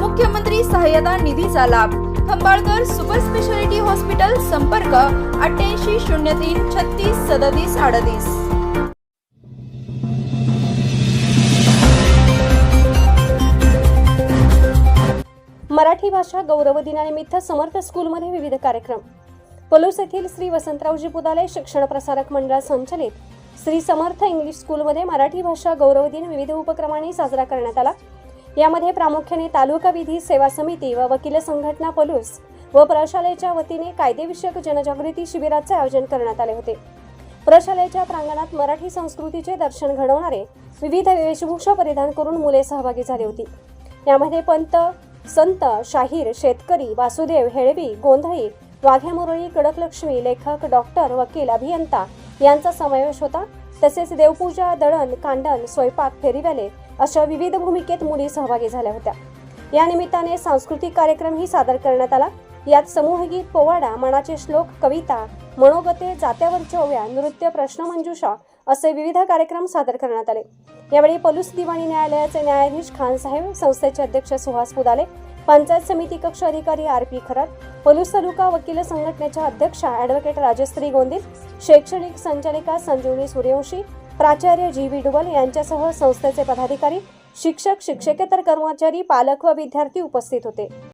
मुख्यमंत्री सहाय्यता निधीचा लाभ. खंबाळकर सुपर स्पेशालिटी हॉस्पिटल संपर्क अठ्ठ्याऐंशी शून्य तीन छत्तीस सदतीस अडतीस. मराठी भाषा गौरव दिनानिमित्त समर्थ स्कूलमध्ये विविध कार्यक्रम. पलूस येथील श्री वसंतरावजी पुदाले शिक्षण प्रसारक मंडळ संचलित श्री समर्थ इंग्लिश स्कूलमध्ये मराठी भाषा गौरव दिन विविध उपक्रमांनी साजरा करण्यात आला. यामध्ये प्रामुख्याने तालुका विधी सेवा समिती व वकील संघटना पलूस व प्रशालेच्या वतीने कायदेविषयक जनजागृती शिबिराचे आयोजन करण्यात आले होते. प्रशालेच्या प्रांगणात मराठी संस्कृतीचे दर्शन घडवणारे विविध वेशभूषा परिधान करून मुले सहभागी झाली होती. यामध्ये पंत संत शाहीर शेतकरी वासुदेव हेळवी गोंधळी वाघ्या मुरळी कडकलक्ष्मी लेखक डॉक्टर वकील अभियंता यांचा समावेश होता. तसेच देवपूजा दळण कांडण स्वयंपाक फेरीवाले अशा विविध भूमिकेत मुली सहभागी झाल्या होत्या. या निमित्ताने सांस्कृतिक कार्यक्रमही सादर करण्यात आला. यात समूहगीत पोवाडा मनाचे श्लोक कविता मनोगते जात्यावरच्या ओव्या नृत्य प्रश्नमंजुषा असे विविध कार्यक्रम सादर करण्यात आले. यावेळी पलूस दिवाणी न्यायालयाचे न्यायाधीश खान साहेब संस्थेचे अध्यक्ष सुहास पुदाले पंचायत समिती कक्ष अधिकारी आर पी खरात पलूस तालुका वकील संघटनेच्या अध्यक्षा ॲडव्होकेट राजश्री गोंदिल शैक्षणिक संचालिका संजीवनी सूर्यवंशी प्राचार्य जी व्ही डुबल यांच्यासह संस्थेचे पदाधिकारी शिक्षक शिक्षकेतर कर्मचारी पालक व विद्यार्थी उपस्थित होते.